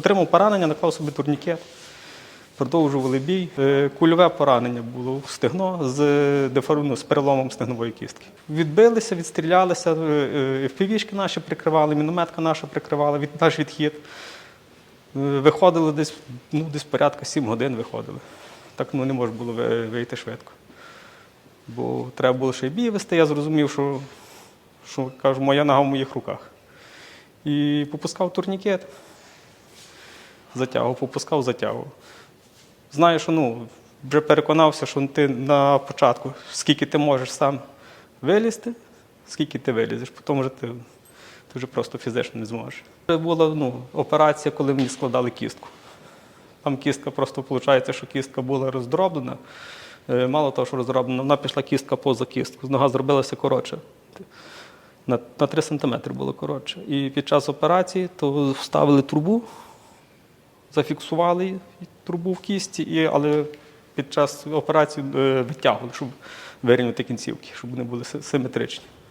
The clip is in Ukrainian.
Отримав поранення, наклав собі турнікет, продовжували бій. Е, Кульове поранення було в стегно з, дефор- ну, з переломом стегнової кістки. Відбилися, відстрілялися, впівішки наші прикривали, мінометка наша прикривала від, наш відхід. Е, Виходили десь, ну, десь порядка 7 годин виходили. Так ну, не можна було вийти швидко. Бо треба було ще й бій вести, я зрозумів, що, що кажу, моя нога в моїх руках. І попускав турнікет, затягував, попускав, затягував. Знаю, що ну, вже переконався, що ти на початку, скільки ти можеш сам вилізти, скільки ти вилізеш, потім вже ти, ти вже просто фізично не зможеш. Це була ну, операція, коли мені складали кістку. Там кістка просто виходить, що кістка була роздроблена. Е, Мало того, що роздроблена, вона пішла кістка поза кістку. Нога зробилася коротше. На, на 3 см було коротше. І під час операції то вставили трубу, зафіксували трубу в кісті, але під час операції е, витягували, щоб вирівняти кінцівки, щоб вони були симетричні.